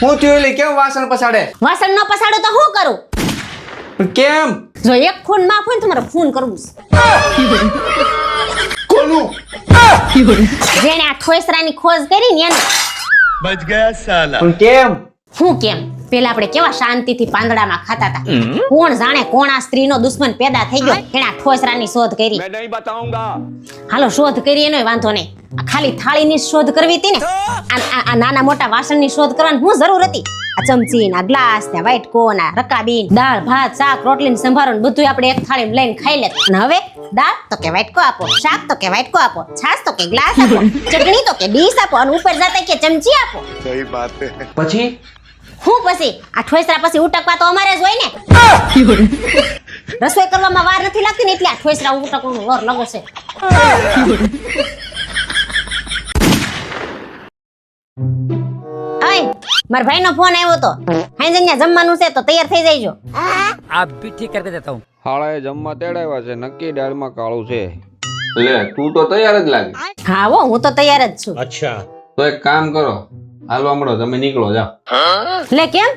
હું થયું કેમ વાસણ પસાડે વાસણ ન પસાડો તો હું કરું? કેમ? જો એક ખૂન હોય ને તમારે ફોન કરવું કોનું? જેને આ થોસરાની ખોજ કરી ને એને. બચ ગયા સાલા. કેમ? હું કેમ? પેલા આપણે કેવા શાંતિથી પાંદડામાં ખાતા હતા. કોણ જાણે કોણ આ સ્ત્રીનો દુશ્મન પેદા થઈ ગયો? એના ઠોસરાની શોધ કરી. મેં નહીં બતાઉંગા હાલો શોધ કરી એનો વાંધો નહીં. ખાલી થાળીની શોધ કરવી હતી ને? આ નાના મોટા વાસણની શોધ કરવાની હું જરૂર હતી? આ ચમચી ના ગ્લાસ ને વ્હાઈટ કો ના રકાબીન દાળ ભાત શાક રોટલી ને સંભારો ને બધું આપણે એક થાળી લઈને ખાઈ લે અને હવે દાળ તો કે વ્હાઈટ કો આપો શાક તો કે વ્હાઈટ કો આપો છાસ તો કે ગ્લાસ આપો ચટણી તો કે ડીશ આપો અને ઉપર જાતા કે ચમચી આપો. સહી વાત પછી? હું પછી? આ ઠોસરા પછી ઉટકવા તો અમારે જ હોય ને. રસોઈ કરવામાં વાર નથી લાગતી ને એટલે આ ઠોસરા ઉટકવાનું વર લગો છે. મારા ભાઈ નો ફોન આવ્યો તો. હાઈજન ને જમવાનું છે તો તૈયાર થઈ જઈજો આ ઠીક કરી દેતા હું. હાળા જમવા તેડાવ્યા છે નક્કી દાળમાં કાળું છે. લે તું તો તૈયાર જ લાગે. હા હો હું તો તૈયાર જ છું. અચ્છા. તો એક કામ કરો હાલો હમણો તમે નીકળો જાઓ. લે કેમ?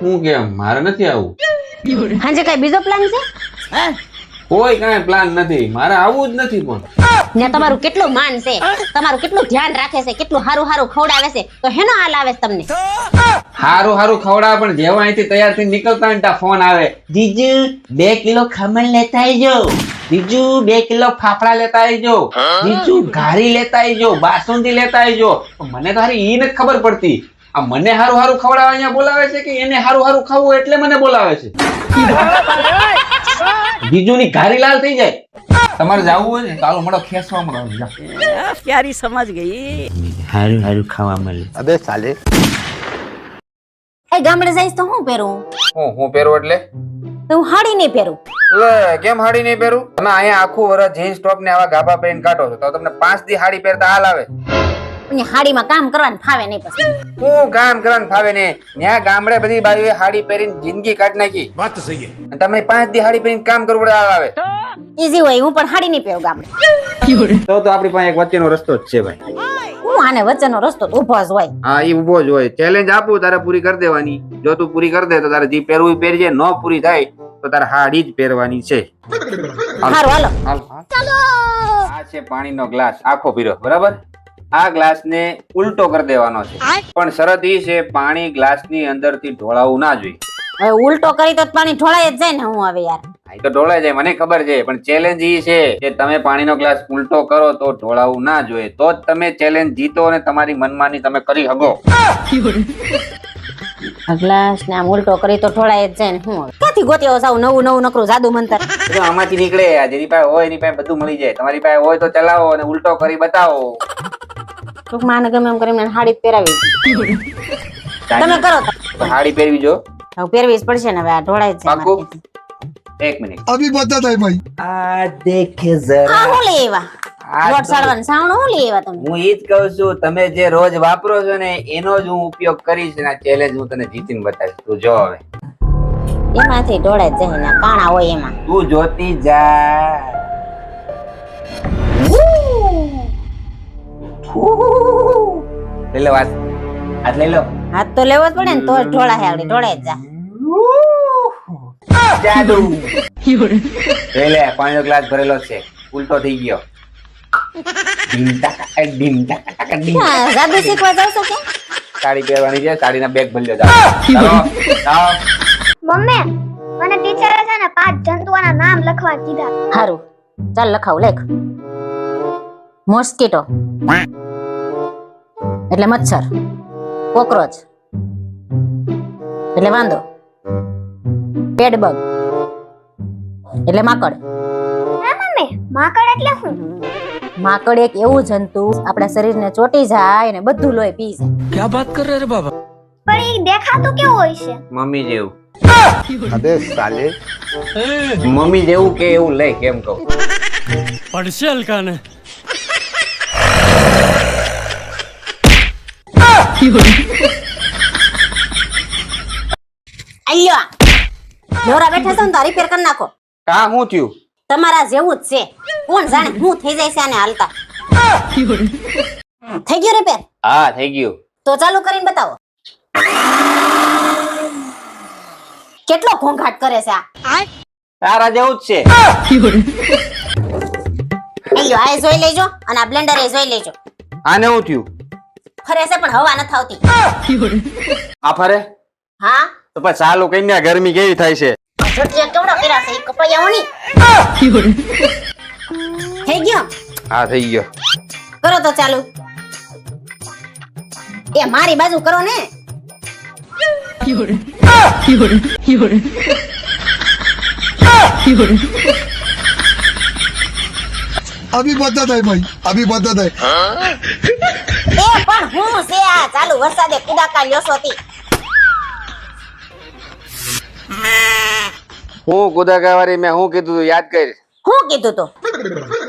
હું કેમ? મારે નથી આવું. હાજે કઈ બીજો પ્લાન છે? કોઈ કાંઈ પ્લાન નથી. મારે આવવું જ નથી પણ. ને તમારું કેટલું માન છે? તમારું કેટલું ધ્યાન રાખે છે? કેટલું હારું હારું ખવડાવે છે? તો હેનો હાલ આવે છે તમને? હારું હારું ખવડાવે પણ જેવા અહીંથી તૈયાર થઈને નીકળતા હોય ને ત્યાં ફોન આવે. જીજુ બે કિલો ખમણ લેતા આવજો. જીજુ બે કિલો ફાફડા લેતા આવજો. જીજુ ઘારી લેતા આવજો. બાસુંદી લેતા આવજો. મને તો હારી ઈ નથી ખબર પડતી. આ મને હારું હારું ખવડાવવા અહીંયા બોલાવે છે કે એને હારું હારું ખાવું એટલે મને બોલાવે છે? બીજુની ઘારી લાલ થઈ જાય. તમારે જાવું હોય ને કાલો મળો ખેસવા મળો ક્યારી સમજ ગઈ. હારું હારું ખાવા મળે. અબે સાલે એ ગામડે જઈશ તો હું પહેરું? હું હું પહેરું એટલે? હું હાડી નહીં પહેરું. લે કેમ હાડી નહીં પહેરું? તમે અહીંયા આખું વરસ જીન્સ ટોપ ને આવા ગાભા પહેરીને કાઢો છો તો તમને પાંચ દી હાડી પહેરતા હાલ આવે. અને હાડીમાં કામ કરવાનું ફાવે નહીં પછી. હું કામ કરવાનું ફાવે ને ત્યાં ગામડે બધી બાજુએ હાડી પહેરીને જિંદગી કાઢ નાખી. વાત તો સહી તમે પાંચ દી હાડી પહેરીને કામ કરવું પડે આવે. ઈઝી હોય હું પણ હાડી નહીં પહેરું ગામડે. તો તો આપણી પાસે એક વચ્ચેનો રસ્તો જ છે ભાઈ. હું આને વચ્ચેનો રસ્તો ઊભો જ હોય. હા એ ઊભો જ હોય. ચેલેન્જ આપું તારે પૂરી કરી દેવાની. જો તું પૂરી કરી દે તો તારે જે પહેરવું પહેરજે. ન પૂરી થાય તો તારે હાડી જ પહેરવાની છે. સારું હાલો હાલ, હાલ. આ છે પાણીનો ગ્લાસ. આખો પીરો. બરાબર? આ ગ્લાસને ઉલટો કરી દેવાનો છે. પણ શરત ઈ છે પાણી ગ્લાસની અંદરથી ઢોળાવું ના જોઈએ. હવે ઉલટો કરી તો પાણી ઢોળાય જ જાય ને હું હવે યાર. તો ઢોળાય જાય મને ખબર છે પણ ચેલેન્જ ઈ છે કે તમે પાણીનો ગ્લાસ ઉલટો કરો તો ઢોળાવું ના જોઈએ. તો જ તમે ચેલેન્જ જીતો અને તમારી મનમાની તમે કરી શકો ગ્લાસ ને આમ ઉલટો કરી તો ઢોળાય જ જાય ને હું ક્યાંથી ગોતી સાવ નવું નવું નકરું જાદુ મંતર? જો આમાંથી નીકળે જેની પાસે હોય એની પાસે બધું મળી જાય. તમારી પાસે હોય તો ચલાવો અને ઉલટો કરી બતાવો. ટૂંકમાં આને ગમે એમ કરીને હાડી પહેરાવી તમે કરો હાડી પહેરવી જો. હવે પહેરવી જ પડશે ને હવે આ ઢોળાય છે પાકું. એક મિનિટ. અભી બતા થાય ભાઈ. આ દેખે જરા. આ હું લેવા લોટ છું તમે જે રોજ વાપરો છો ને એનો જ હું ઉપયોગ કરીશ ને આ હું તને જીતીને બતાવીશ. તું જો એમાંથી ઢોળાય જઈને કાણા હોય એમાં. તું જોતી જા. લઈ લો વાત હાથ લઈ લો હાથ તો લેવો જ પડે ને તો ઢોળા હે આગળ ઢોળે જ જાદુ લઈ લે પાણીનો ગ્લાસ ભરેલો છે ઉલટો થઈ ગયો જાદુ શીખવા જાવ છો કે સાડી પહેરવાની છે બેગ ભરી લો જાઓ મમ્મી મને ટીચરે છે ને પાંચ જંતુઓના નામ લખવા કીધા સારું ચાલ લખાવ લેખ મોસ્કીટો એટલે મચ્છર. કોક્રોચ. એટલે વાંદો. પેડબગ. એટલે માકડ. માકડ એટલે શું માકડ એક એવું જંતુ આપણા શરીરને ચોટી જાય અને બધું લોહી પી જાય. ક્યા વાત કરે રે બાબા? પણ એ દેખાતું કેવું હોય છે? મમ્મી જેવું. અબે સાલે. મમ્મી જેવું કે એવું લે કેમ કહું? પડશે હલકાને. અલ્યો નવરા બેઠા છો ને તો રિપેર કરી નાખો. કા હું થયું? તમારા જેવું જ છે. કોણ જાણે હું થઈ જાય છે આને હાલતા. થઈ ગયું રિપેર હા થઈ ગયું. તો ચાલુ કરીને બતાવો. કેટલો ઘોંઘાટ કરે છે આ? તારા જેવું જ છે. આ જોઈ લેજો અને આ બ્લેન્ડર એ જોઈ લેજો. આને હું થયું? ફરે છે પણ હવા નથી આવતી આ ફરે હા તો પછી ચાલુ કઈને ગરમી કેવી થાય છે છોટિયા કેવડો કર્યા છે ઈ કપાયાઓની થઈ ગયો હા થઈ ગયો કરો તો ચાલુ એ મારી બાજુ કરો ને अभी बदत है भाई अभी बदत है એ પણ હું છે આ? ચાલુ વરસાદે કુદાકા લ્યો છો તી. હું કુદાકાવારી મેં હું કીધું તું યાદ કર. હું કીધું તું?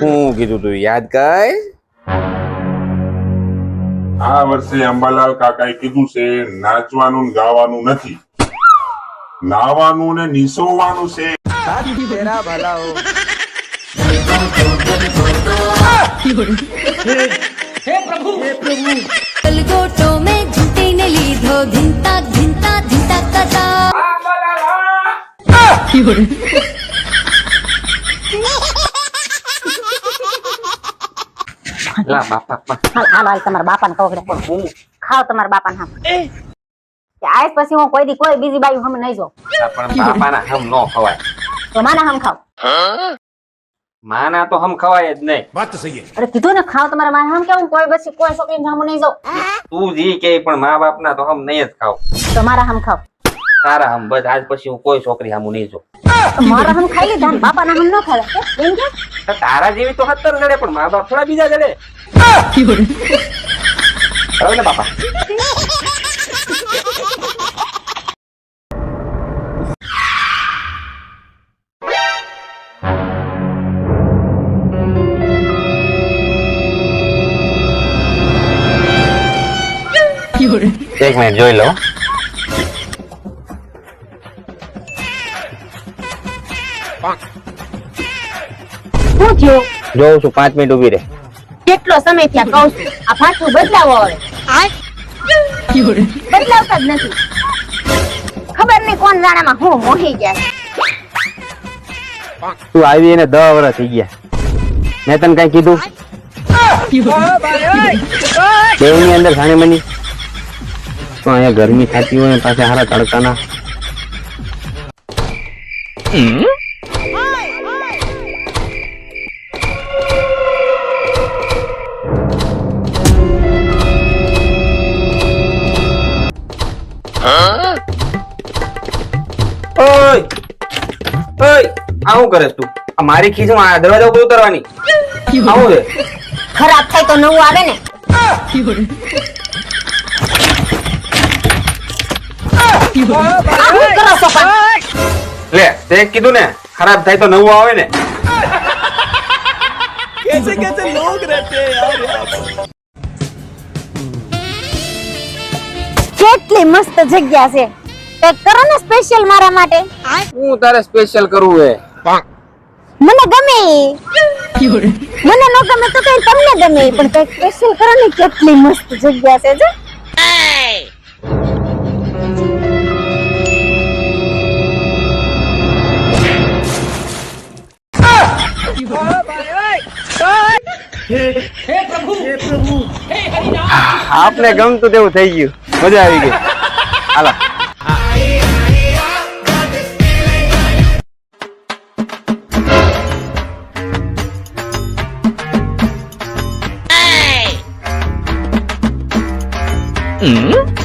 હું કીધું તું યાદ કર. આ વર્ષે અંબાલાલ કાકાએ કીધું છે નાચવાનું ને ગાવાનું નથી. નાવાનું ને નિસોવાનું છે. ગલગોટો મેં ઘૂંટીને લીધો ધીંતા ધીંતા ધીંતા કતા લા બાપા. હાલ હાલ હાલ તમારા બાપાને કહો કે હું? ખાઓ તમારા બાપાને હામ આજ પછી હું કોઈ દી કોઈ બીજી બાઈ હમ નહીં જો પણ બાપાના હમ નો ખવાય. તો માના હમ ખાવ. માના તો હમ ખવાય જ નહીં. અરે કીધું ને ખાવ તમારા માં હમ કેવું કોઈ પછી કોઈ છોકરી હમ નહીં જો તું જી કે પણ મા બાપના તો હમ નહીં જ ખાવ. તમારા હમ ખાવ. તારા હમ બસ આજ પછી હું કોઈ છોકરી હામું નહીં જો મારા હમ ખાઈ લીધા બાપા ના હમ ન ખાવા એમ કે? તારા જેવી તો સત્તર જડે પણ મા બાપ થોડા બીજા જડે બરાબર ને બાપા? એક મિનિટ જોઈ લો શું થયું? જોઉં છું પાંચ મિનિટ ઊભી રહે. કેટલો સમય થયા કહું છું. આ પાછું બદલાવો હવે. બદલાવતા જ નથી. ખબર નહીં કોણ જાણામાં હું મોહી ગયા તું આવી એને દસ વર્ષ થઈ ગયા. મેં તને કઈ કીધું? દેવની અંદર સાણી મની તો અહીંયા ગરમી થતી હોય ને પાછા હારા તડકાના. ઓય! ઓય! આ શું કરે તું? આ મારી ખીચમાં આ દરવાજા ઉપર ઉતરવાની. આવું છે. ખરાબ થાય તો નવું આવે ને. આ શું કરો છો પણ લે તે કીધું ને ખરાબ થાય તો નવું આવે ને. કેટલી મસ્ત જગ્યા છે. તો કરો ને સ્પેશિયલ મારા માટે. હું તારે સ્પેશિયલ કરવું હે? મને ગમે. મને ન ગમે તો કઈ તમને ગમે પણ કઈ સ્પેશિયલ કરો ને કેટલી મસ્ત જગ્યા છે જો. હે પ્રભુ! હે પ્રભુ! હે હરિનામ! આપને ગમતું તેવું થઈ ગયું. મજા આવી ગઈ. હાલો. Mm-hmm.